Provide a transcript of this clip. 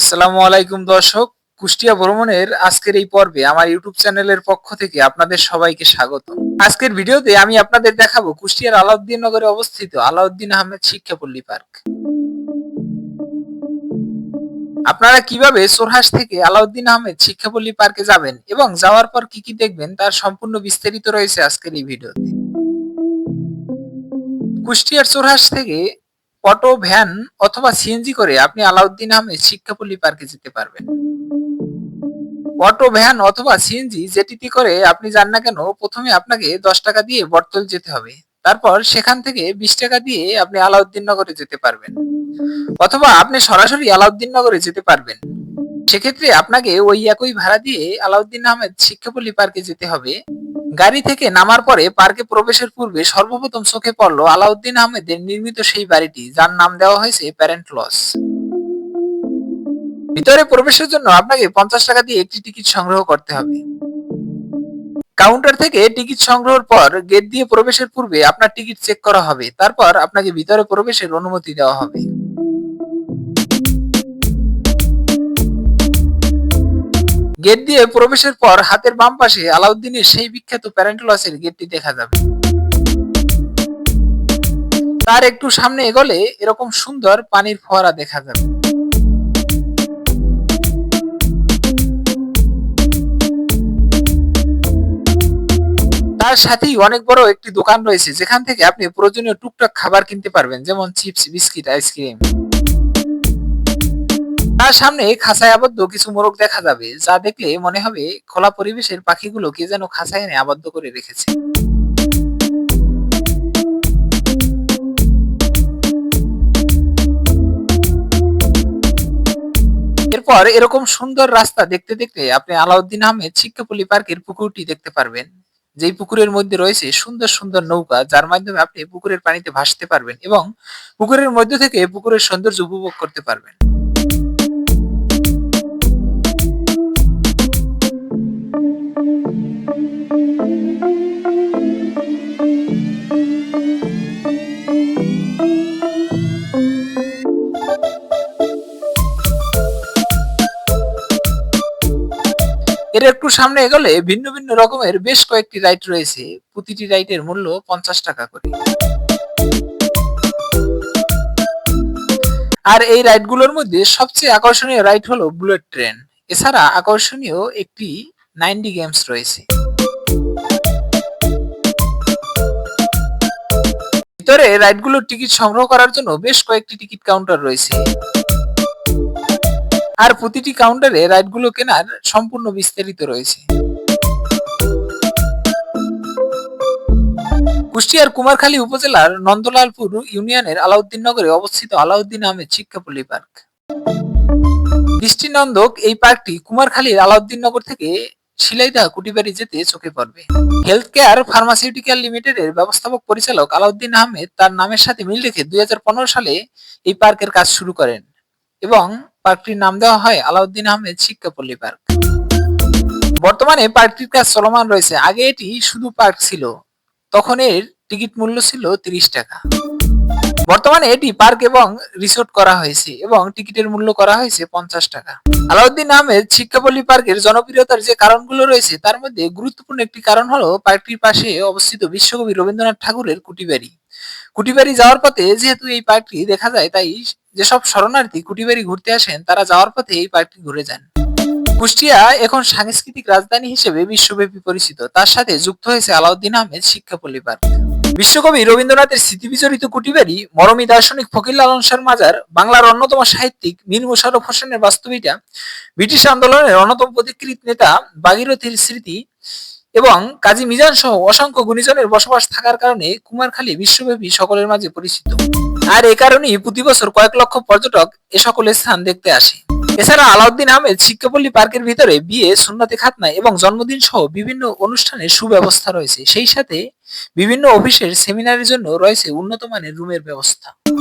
আসসালামু আলাইকুম দর্শক, কুষ্টিয়া ভ্রমণের আজকের এই পর্বে আমার ইউটিউব চ্যানেলের পক্ষ থেকে আপনাদের সবাইকে স্বাগত। আজকের ভিডিওতে আমি আপনাদের দেখাবো কুষ্টিয়ার আলাউদ্দিন নগরে অবস্থিত আলাউদ্দিন আহমেদ শিক্ষাপল্লী পার্ক। আপনারা কীভাবে সোরহাস থেকে আলাউদ্দিন আহমেদ শিক্ষাপল্লী পার্কে যাবেন এবং যাওয়ার পর কি কি দেখবেন তার সম্পূর্ণ বিস্তারিত রয়েছে আজকের এই ভিডিওতে। কুষ্টিয়ার সোরহাস থেকে অটো, ভ্যান অথবা সিএনজি করে আপনি আলাউদ্দিন আহমেদ শিক্ষাপল্লী পার্কে যেতে পারবেন। অটো, ভ্যান অথবা সিএনজি যেটিতে করে আপনি যান না কেন, প্রথমে আপনাকে দশ টাকা দিয়ে বটতল যেতে হবে। তারপর সেখান থেকে বিশ টাকা দিয়ে আপনি আলাউদ্দিন নগরে যেতে পারবেন। অথবা আপনি সরাসরি আলাউদ্দিন নগরে যেতে পারবেন। সেক্ষেত্রে আপনাকে ওই একই ভাড়া দিয়ে আলাউদ্দিন আহমেদ শিক্ষাপল্লী পার্কে যেতে হবে। গাড়ি থেকে নামার পরে পার্কে প্রবেশের পূর্বে সর্বপ্রথম চোখে পড়ল আলাউদ্দিন আহমেদের নির্মিত সেই বাড়িটি, যার নাম দেওয়া হয়েছে প্যারেন্ট লস ভিতরে প্রবেশের জন্য আপনাকে পঞ্চাশ টাকা দিয়ে একটি টিকিট সংগ্রহ করতে হবে। কাউন্টার থেকে টিকিট সংগ্রহের পর গেট দিয়ে প্রবেশের পূর্বে আপনার টিকিট চেক করা হবে। তারপর আপনাকে ভিতরে প্রবেশের অনুমতি দেওয়া হবে। গেট দিয়ে প্রবেশের পর হাতের বাম পাশে আলাউদ্দিনের সেই বিখ্যাত প্যারেন্টলসের গেটটি দেখা যাবে। তার একটু সামনে এগোলে এরকম সুন্দর পানির ফোয়ারা দেখা যাবে। তার সাথেই অনেক বড় একটি দোকান রয়েছে, যেখান থেকে আপনি প্রয়োজনীয় টুকটাক খাবার কিনতে পারবেন, যেমন চিপস, বিস্কিট, আইসক্রিম। তার সামনে খাঁচায় আবদ্ধ কিছু মোরগ দেখা যাবে, যা দেখলে মনে হবে খোলা পরিবেশের পাখিগুলো কে যেন খাঁচায় এনে আবদ্ধ করে রেখেছে। এরপর এরকম সুন্দর রাস্তা দেখতে দেখতে আপনি আলাউদ্দিন আহমেদ শিক্ষাপল্লী পার্কের পুকুরটি দেখতে পারবেন। যেই পুকুরের মধ্যে রয়েছে সুন্দর সুন্দর নৌকা, যার মাধ্যমে আপনি পুকুরের পানিতে ভাসতে পারবেন এবং পুকুরের মধ্য থেকে পুকুরের সৌন্দর্য উপভোগ করতে পারবেন। এর একটু সামনে এগোলে ভিন্ন ভিন্ন রকমের বেশ কয়েকটি রাইড রয়েছে। প্রতিটি রাইডের মূল্য পঞ্চাশ টাকা করে। আর এই রাইডগুলোর মধ্যে সবচেয়ে আকর্ষণীয় রাইড হলো বুলেট ট্রেন। এছাড়া আকর্ষণীয় একটি নাইনডি গেমস রয়েছে। ভিতরে রাইডগুলোর টিকিট সংগ্রহ করার জন্য বেশ কয়েকটি টিকিট কাউন্টার রয়েছে। আর প্রতিটি কাউন্টারে রাইডগুলো কেনার সম্পূর্ণ বিস্তারিত রয়েছে। কুষ্টিয়ার কুমারখালী উপজেলার নন্দলালপুর ইউনিয়নের আলাউদ্দিন নগরে অবস্থিত আলাউদ্দিন আহমেদ শিক্ষাপল্লী পার্ক। দৃষ্টিনন্দক এই পার্কটি কুমারখালীর আলাউদ্দিন নগর থেকে শিলাইদা কুটিবাড়ি যেতে চোখে পড়বে। হেলথ কেয়ার ফার্মাসিউটিক্যাল লিমিটেডের ব্যবস্থাপক পরিচালক আলাউদ্দিন আহমেদ তার নামের সাথে মিল রেখে দুই হাজার পনেরো সালে এই পার্কের কাজ শুরু করেন। এবং পার্কটির নাম দেওয়া হয় আলাউদ্দিন আহমেদ শিক্ষাপল্লী পার্ক। বর্তমানে পার্কটির কাজ চলমান রয়েছে। আগে এটি শুধু পার্ক ছিল। তখন এর টিকিট মূল্য ছিল তিরিশ টাকা। বর্তমানে এটি পার্ক এবং রিসোর্ট করা হয়েছে এবং টিকিটের মূল্য করা হয়েছে পঞ্চাশ টাকা। আলাউদ্দিন আহমেদ শিক্ষাপল্লী পার্কের জনপ্রিয়তার যে কারণগুলো রয়েছে, তার মধ্যে গুরুত্বপূর্ণ একটি কারণ হলো পার্কটির পাশে অবস্থিত বিশ্বকবি রবীন্দ্রনাথ ঠাকুরের কুটিবাড়ি। কুটিবাড়ি যাওয়ার পথে যেহেতু এই পার্কটি দেখা যায়, তাই যেসব শরণার্থী কুটিবাড়ি ঘুরতে আসেন, তারা যাওয়ার পথে এই পার্কটি ঘুরে যান। কুষ্টিয়া এখন সাংস্কৃতিক রাজধানী হিসেবে বিশ্বব্যাপী পরিচিত। তার সাথে যুক্ত হয়েছে আলাউদ্দিন আহমেদ শিক্ষাপল্লী পার্ক বিশ্বকবি রবীন্দ্রনাথের স্মৃতিবিজড়িত কুটিবাড়ি মরমী দার্শনিক ফকির লালন শাহর মাজার, বাংলার অন্যতম সাহিত্যিক মীর মোশাররফ হোসেনের বাস্তবিতা ব্রিটিশ আন্দোলনের অন্যতম প্রতিকৃত নেতা বাগীরথীর স্মৃতি এবং কাজী মিজান সহ অসংখ্য গুণীজনের বসবাস থাকার কারণে কুমারখালী বিশ্বব্যাপী সকলের মাঝে পরিচিত। আর এ কারণেই প্রতি বছর কয়েক লক্ষ পর্যটক এ সকল স্থান দেখতে আসে। এছাড়া আলাউদ্দিন আহমেদ শিক্ষাপল্লী পার্কের ভিতরে বিয়ে, সুন্নতি খাতনা এবং জন্মদিন সহ বিভিন্ন অনুষ্ঠানের সুব্যবস্থা রয়েছে। সেই সাথে বিভিন্ন অফিসের সেমিনারের জন্য রয়েছে উন্নত মানের রুমের ব্যবস্থা।